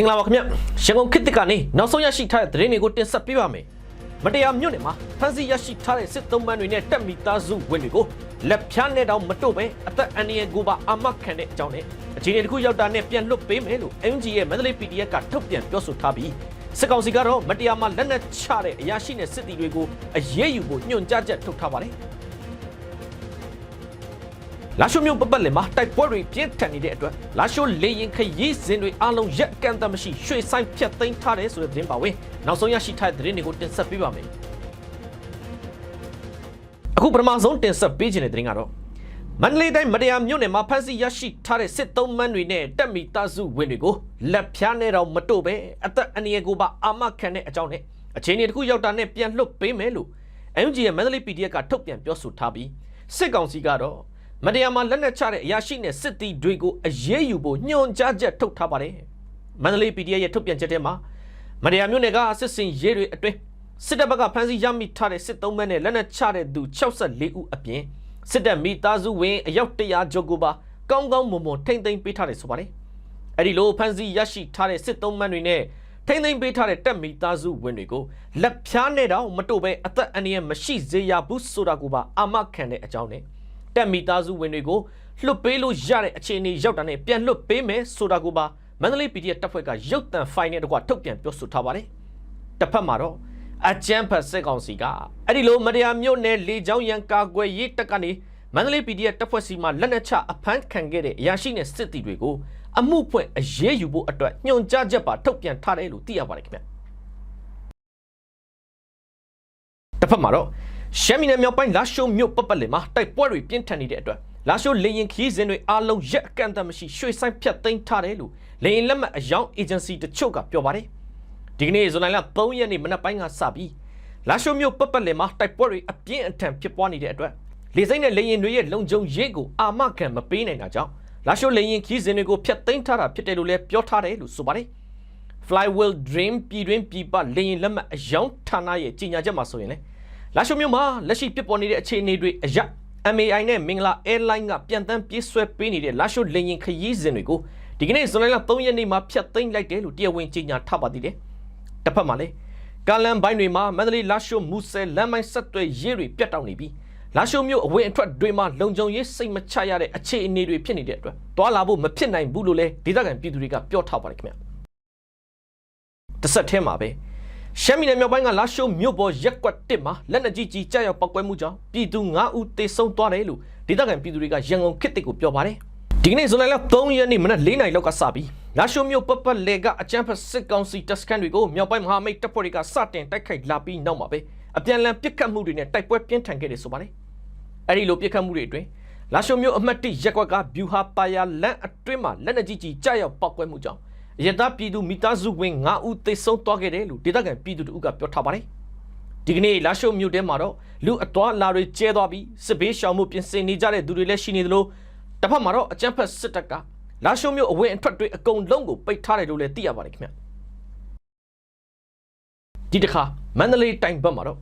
င်္ဂလာပါခင်ဗျရန်ကုန်ခေတ်တစ်ကနေနောက်ဆုံးရရှိထားတဲ့သတင်းတွေကိုတင်ဆက်ပေးပါမယ်မတရားမြို့နယ်မှာဖမ်းဆီးရရှိထားတဲ့စစ်သုံးပန်းတွေနဲ့တက်မီသားစုဝင်တွေကိုလက်ဖြားနဲ့တောင်မတို့ပဲအသက်အန္တရာယ်ကိုပါအာမခံတဲ့အကြောင်းနဲ့အခြေအနေတစ်ခုရောက်တာနဲ့ပြန်လွတ်ပေးမယ်လို့ MG ရဲ့မန္တလေး PDF ကထုတ်ပြန်ပြောဆိုထားပြီးစစ်ကောင်စီကတော့မတရားမှလက်နက်ချတဲ့အရာရှိနဲ့စစ်တီတွေကိုအရေးယူဖို့ညွှန်ကြားချက်ထုတ်ထားပါတယ် လာရှိုမျိုးပပတ်လင်မှာတိုက်ပွဲတွေပြင်းထန်နေတဲ့အတွက်လာရှိုလေရင်ခရီးစဉ်တွေအလုံးရက်ကန့်တမ်းမရှိရွှေဆိုင်ဖြတ်သိမ်းထားတယ်ဆိုတဲ့သတင်းပါဝင်နောက်ဆုံးရရှိထားတဲ့သတင်းတွေကိုတင်ဆက်ပေးပါမယ်အခုပထမဆုံးတင်ဆက်ပေးခြင်းတဲ့သတင်းကတော့မန္တလေးတိုင်းမတရားမြို့နယ်မှာဖမ်းဆီးရရှိထားတဲ့စစ်သုံးမန်းတွေနဲ့တက်မီသားစုဝင်တွေကိုလက်ဖြားနဲ့တော့မတို့ပဲအသက်အန္တရာယ်ကိုပါအာမခံတဲ့အကြောင်းနဲ့အခြေအနေတစ်ခုရောက်တာနဲ့ပြန်လွတ်ပေးမယ်လို့ MG ရဲ့မန္တလေး PDF ကထုတ်ပြန်ပြောဆိုထားပြီးစစ်ကောင်စီကတော့ မတရားမှာလက်နက်ချတဲ့အရာရှိနဲ့စစ်တီတွေကိုအရေးယူဖို့ညွှန်ကြားချက်ထုတ်ထားပါတယ်မန္တလေး PDF ရဲ့ထုတ်ပြန်ချက်ထဲမှာမတရားမျိုးနယ်ကစစ်စင်ရေးတွေအတွင်းစစ်တပ်ဘက်ကဖမ်းဆီးရမိထားတဲ့စစ်သုံးမဲနဲ့လက်နက်ချတဲ့သူ64ဦးအပြင်စစ်တပ်မိသားစုဝင်အယောက်100ကျော်ကိုပါကောင်းကောင်းမွန်မွန်ထိမ့်သိမ်းပေးထားတယ်ဆိုပါတယ်အဲ့ဒီလိုဖမ်းဆီးရရှိထားတဲ့စစ်သုံးမန်းတွေနဲ့ထိမ့်သိမ်းပေးထားတဲ့တပ်မိသားစုဝင်တွေကိုလက်ဖြားနဲ့တော့မတို့ပဲအသက်အန္တရာယ်မရှိစေရဘူးဆိုတာကိုပါအာမခံတဲ့အကြောင်းနဲ့ တပ်မိသားစုဝင်တွေကိုလွတ်ပေးလို့ရတဲ့အခြေအနေရောက်တာနဲ့ပြန်လွတ်ပေးမယ်ဆိုတာကိုပါမန္တလေး PDF တပ်ဖွဲ့ကရုတ်တံဖိုင်နဲ့တကွထုတ်ပြန်ပြောဆိုထားပါတယ်တစ်ဖက်မှာတော့အကြမ်းဖက်စစ်ကောင်စီကအဲ့ဒီလိုမတရားမြို့နယ်လေကြောင်းရန်ကာကွယ်ရေးတပ်ကနေမန္တလေး PDF တပ်ဖွဲ့စီမှလက်နက်ချအဖမ်းခံခဲ့တဲ့အရာရှိနဲ့စစ်တီတွေကိုအမှုဖွင့်အရေးယူဖို့အတွက်ညွှန်ကြားချက်ပါထုတ်ပြန်ထားတယ်လို့သိရပါတယ်ခင်ဗျတစ်ဖက်မှာတော့ ရှမ်းပြည်နယ်မြောက်ပိုင်းလာရှိုးမြို့ပတ်ပတ်လည်မှာတိုက်ပွဲတွေပြင်းထန်နေတဲ့အတွက်လာရှိုးလေရင်ခီးစဉ်တွေအားလုံးရက်အကန့်အသတ်မရှိရွှေဆိုင်ဖြတ်သိမ်းထားတယ်လို့လေရင်လက်မှတ်အယောင်အေဂျင်စီတချို့ကပြောပါတယ်ဒီကနေ့ဇွန်လ3ရက်နေ့မနက်ပိုင်းကစပြီးလာရှိုးမြို့ပတ်ပတ်လည်မှာတိုက်ပွဲတွေအပြင်းအထန်ဖြစ်ပွားနေတဲ့အတွက်လေစိမ့်နဲ့လေရင်တွေရဲ့လုံခြုံရေးကိုအာမခံမပေးနိုင်တာကြောင့်လာရှိုးလေရင်ခီးစဉ်တွေကိုဖျက်သိမ်းထားတာဖြစ်တယ်လို့လည်းပြောထားတယ်လို့ဆိုပါတယ် Flywheel Dream ပြည်တွင်းပြည်ပလေရင်လက်မှတ်အယောင်ဌာနရဲ့ကြီးညာချက်မှာဆိုရင်လေ လာရှိုးမြို့မှာလက်ရှိပြစ်ပေါ်နေတဲ့အခြေအနေတွေအရ MAI နဲ့မင်္ဂလာ Airline ကပြန်တမ်းပြေးဆွဲပေးနေတဲ့လာရှိုးလေရင်ခရီးစဉ်တွေကိုဒီကနေ့ဇွန်လ3ရက်နေ့မှာဖျက်သိမ်းလိုက်တယ်လို့တရားဝင်ကြီးညာထားပါသေးတယ်။တစ်ဖက်မှာလည်းကာလန်ဘိုင်းတွေမှာမန္တလေးလာရှိုးမူဆယ်လမ်းမိုင်းဆက်သွယ်ရေးတွေပြတ်တောက်နေပြီးလာရှိုးမြို့အဝင်အထွက်တွေမှာလုံခြုံရေးစိတ်မချရတဲ့အခြေအနေတွေဖြစ်နေတဲ့အတွက်တွာလာဖို့မဖြစ်နိုင်ဘူးလို့လည်းဒေသခံပြည်သူတွေကပြောထားပါတယ်ခင်ဗျ။တစ်ဆက်ထဲမှာပဲ ရှမ်းပြည်နယ်မြောက်ပိုင်းကလာရှိုးမြို့ပေါ်ရက်ကွက်တစ်မှာလက်နက်ကြီးကြီးကြောက်ရောက်ပောက်ကွဲမှုကြောင့်ပြည်သူ9ဦးသေဆုံးသွားတယ်လို့ဒေသခံပြည်သူတွေကရန်ကုန်ခေတ်တစ်ကိုပြောပါတယ်။ဒီကနေ့ဇွန်လ3ရက်နေ့မနက်4နာရီလောက်ကစပြီးလာရှိုးမြို့ပပတ်လေကအကြမ်းဖက်စစ်ကောင်စီတပ်စခန်းတွေကိုမြောက်ပိုင်းမဟာမိတ်တပ်ဖွဲ့တွေကစတင်တိုက်ခိုက်လာပြီးနောက်မှာပဲအပြန်အလှန်ပစ်ခတ်မှုတွေနဲ့တိုက်ပွဲပြင်းထန်ခဲ့တယ်ဆိုပါတယ်။အဲဒီလိုပစ်ခတ်မှုတွေအတွင်းလာရှိုးမြို့အမှတ်1ရက်ကွက်ကဗျူဟာပါယာလန်အတွင်းမှာလက်နက်ကြီးကြီးကြောက်ရောက်ပောက်ကွဲမှုကြောင့် ရတပြည်သူမိသားစုဝင်9ဦးသေဆုံးသွားခဲ့တယ်လို့ဒေသခံပြည်သူတို့ကပြောထားပါတယ်။ဒီကနေ့လာရှိုးမြို့ထဲမှာတော့လူအသွားလာတွေကျဲသွားပြီးစစ်ဘေးရှောင်မှုပြင်ဆင်နေကြတဲ့သူတွေလည်းရှိနေသလိုတစ်ဖက်မှာတော့အကြမ်းဖက်စစ်တပ်ကလာရှိုးမြို့အဝင်အထွက်တွေအကုန်လုံးကိုပိတ်ထားတယ်လို့လည်းသိရပါတယ်ခင်ဗျ။ဒီတစ်ခါမန္တလေးတိုင်းဘက်မှာတော့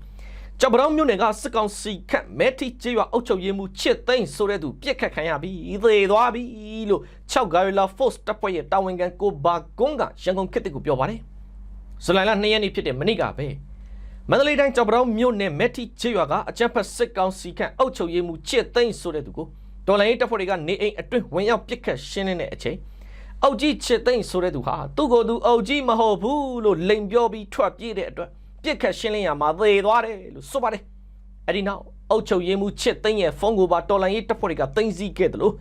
ကြောက်ပတောင်းမြို့နယ်ကစစ်ကောင်စီခန့်မဲထီကျေးရွာအုပ်ချုပ်ရေးမှူးချစ်သိန်းဆိုတဲ့သူပြစ်ခတ်ခံရပြီးသေသွားပြီလို့6 Guerrilla Force တပ်ဖွဲ့ရဲ့တာဝန်ခံကိုဘာကွန်းကရန်ကုန်ခေတ်တစ်ကိုပြောပါတယ်။ဇူလိုင်လ2ရက်နေ့ဖြစ်တဲ့မနေ့ကပဲမန္တလေးတိုင်းကြောက်ပတောင်းမြို့နယ်မဲထီကျေးရွာကအကြမ်းဖက်စစ်ကောင်စီခန့်အုပ်ချုပ်ရေးမှူးချစ်သိန်းဆိုတဲ့သူကိုတော်လိုင်းတပ်ဖွဲ့တွေကနေအိမ်အတွင်းဝင်ရောက်ပြစ်ခတ်ရှင်းတဲ့အချိန်အောက်ကြီးချစ်သိန်းဆိုတဲ့သူဟာသူ့ကိုယ်သူအောက်ကြီးမဟုတ်ဘူးလို့လိန်ပြောပြီးထွက်ပြေးတဲ့အတွက် ပြစ်ခတ်ရှင်းလင်းရမှာသေသွားတယ်လို့ဆိုပါတယ်အဲ့ဒီနောက်အုတ်ချုပ်ရေးမှုချစ်သိန်းရဲ့ဖုန်းကိုပါတော်လိုင်းရေးတပ်ဖွဲ့တွေကသိမ်းဆည်းခဲ့တယ်လို့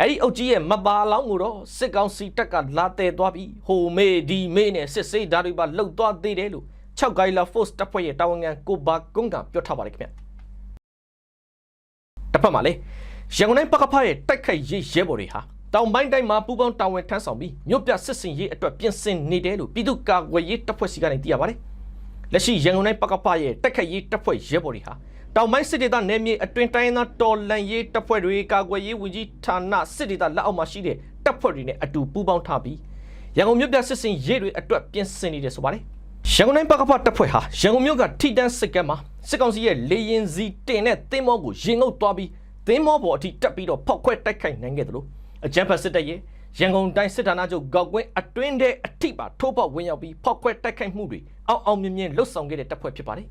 အဲ့ဒီအုတ်ကြီးရဲ့မပါလောင်းကိုတော့စစ်ကောင်စီတပ်ကလာတဲသွားပြီးဟိုမေးဒီမေးနဲ့စစ်စေးဓာတ်တွေပါလှုပ်သွားသေးတယ်လို့6 Gaila Force တပ်ဖွဲ့ရဲ့တာဝန်ခံကိုဘာကုန်းကပြောထားပါတယ်ခင်ဗျတစ်ဖက်မှာလေရန်ကုန်တိုင်းပကဖရဲ့တိုက်ခိုက်ရေးရဲဘော်တွေဟာတောင်ပိုင်းတိုင်းမှာပူပေါင်းတာဝန်ထမ်းဆောင်ပြီးမြို့ပြစစ်စင်ရေးအတွက်ပြင်ဆင်နေတယ်လို့ပြည်သူ့ကာကွယ်ရေးတပ်ဖွဲ့စီကနေသိရပါတယ် လက်ရှိရန်ကုန်တိုင်းပကဖရဲ့တိုက်ခိုက်ရေးတပ်ဖွဲ့ရဲဘော်တွေဟာတောင်ပိုင်းစစ်ဒေသနယ်မြေအတွင်တိုင်းသားတော်လန်ရေးတပ်ဖွဲ့တွေကာကွယ်ရေးဝန်ကြီးဌာနစစ်ဒေသလက်အောက်မှာရှိတဲ့တပ်ဖွဲ့တွေနဲ့အတူပူးပေါင်းထားပြီးရန်ကုန်မြို့ပြစစ်စင်ရေးတွေအတွက်ပြင်ဆင်နေတယ်ဆိုပါတယ်ရန်ကုန်တိုင်းပကဖတပ်ဖွဲ့ဟာရန်ကုန်မြို့ကထိတန်းစစ်ကမ်းမှာစစ်ကောင်စီရဲ့လေရင်စီတင်တဲ့သင်းမောကိုရင်ငုပ်သွားပြီးသင်းမောပေါ်အထိတက်ပြီးတော့ဖောက်ခွဲတိုက်ခိုက်နိုင်ခဲ့တယ်လို့အကြမ်းဖက်စစ်တပ်ရဲ့ ရရန်ကုန်တိုင်းစစ်ဌာနချုပ်ကောက်ကွင်းအတွင်းထဲအထိပါထိုးပေါက်ဝင်ရောက်ပြီးဖောက်ခွဲတိုက်ခိုက်မှုတွေအောက်အောင်မြင်မြင်လှုပ်ဆောင်ခဲ့တဲ့တပ်ဖွဲ့ဖြစ်ပါတယ်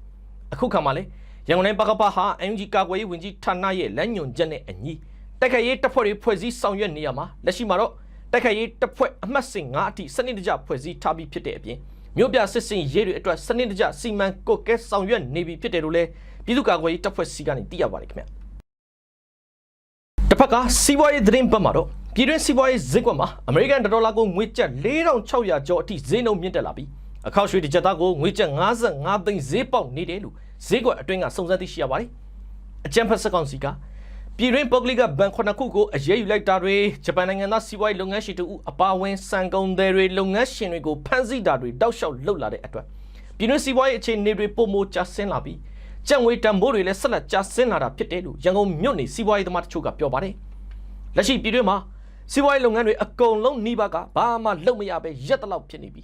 အခုခါမှာလေရန်ကုန်တိုင်းပကပဟာ NUG ကာကွယ်ရေးဝန်ကြီးဌာနရဲ့လမ်းညွှန်ချက်နဲ့အညီတိုက်ခိုက်ရေးတပ်ဖွဲ့တွေဖွဲ့စည်းဆောင်ရွက်နေရမှာလက်ရှိမှာတော့တိုက်ခိုက်ရေးတပ်ဖွဲ့အမှတ်စဉ်9အထိစနစ်တကျဖွဲ့စည်းထားပြီးဖြစ်တဲ့အပြင်မြို့ပြစစ်စင်ရေးတွေအတွက်စနစ်တကျစီမံကွပ်ကဲဆောင်ရွက်နေပြီဖြစ်တယ်လို့လည်းပြည်သူ့ကာကွယ်ရေးတပ်ဖွဲ့စီကနေသိရပါတယ်ခင်ဗျာတစ်ဖက်ကစီးပွားရေးသတင်းပတ်မှာတော့ ပြည်တွင်းစီးပွားရေးဈေးကွက်မှာအမေရိကန်ဒေါ်လာကိုငွေကျပ်4600ကျော်အထိဈေးနှုန်းမြင့်တက်လာပြီးအခောက်ရွှေတစ်ကျပ်သားကိုငွေကျပ်55သိန်းဈေးပေါက်နေတယ်လို့ဈေးကွက်အတွင်းကစုံစမ်းသိရှိရပါတယ်။အကြံဖက်စက်ကောင်စီကပြည်တွင်းပုဂ္ဂလိကဘဏ်ခုနှစ်ခုကိုအရေးယူလိုက်တာတွေဂျပန်နိုင်ငံသားစီးပွားရေးလုပ်ငန်းရှင်တို့အပါအဝင်စံကုန်သည်တွေလုပ်ငန်းရှင်တွေကိုဖမ်းဆီးတာတွေတောက်လျှောက်လုပ်လာတဲ့အတွက်ပြည်တွင်းစီးပွားရေးအခြေအနေတွေပုံမကျဆင်းလာပြီးကြံငွေတန်ဖိုးတွေလည်းဆက်လက်ကျဆင်းလာတာဖြစ်တယ်လို့ရန်ကုန်မြို့နေစီးပွားရေးသမားတချို့ကပြောပါတယ်။လက်ရှိပြည်တွင်းမှာ စီးပွားရေးလုပ်ငန်းတွေအကုန်လုံးနှိပါကဘာမှလုပ်မရပဲရက်တလောက်ဖြစ်နေပြီ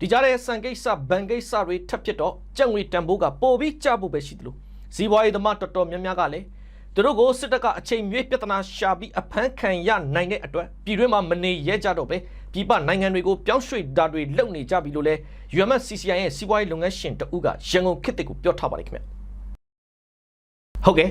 ဒီကြားထဲစံကိစ္စဘဏ်ကိစ္စတွေထပ်ဖြစ်တော့ကြက်ငွေတန်ဖိုးကပိုပြီးကျဖို့ပဲရှိတယ်လို့စီးပွားရေးသမားတော်တော်များများကလည်းသူတို့ကိုစစ်တပ်ကအချိန်မြွေးပြဿနာရှာပြီးအဖမ်းခံရနိုင်တဲ့အတွက်ပြည်တွင်းမှာမနေရဲကြတော့ပဲပြည်ပနိုင်ငံတွေကိုပြောင်းရွှေ့တာတွေလုပ်နေကြပြီလို့လဲ UMCCI ရဲ့စီးပွားရေးလုပ်ငန်းရှင်တဦးကရန်ကုန်ခေတ်တစ်ကိုပြောထားပါတယ်ခင်ဗျဟုတ်ကဲ့